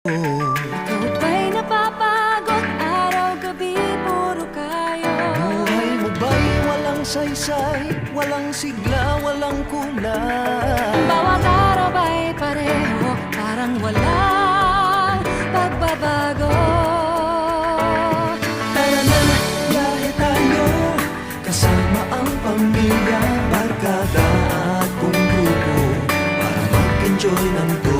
Ikaw ba'y napapagod araw-gabi puro kayo? Buhay mo ba'y walang saysay, walang sigla, walang kulay? Bawat araw ba'y pareho, parang walang pagbabago? Tara na, lahat tayo, kasama ang pamilya, barkada at kung grupo, para mag-enjoy ng to.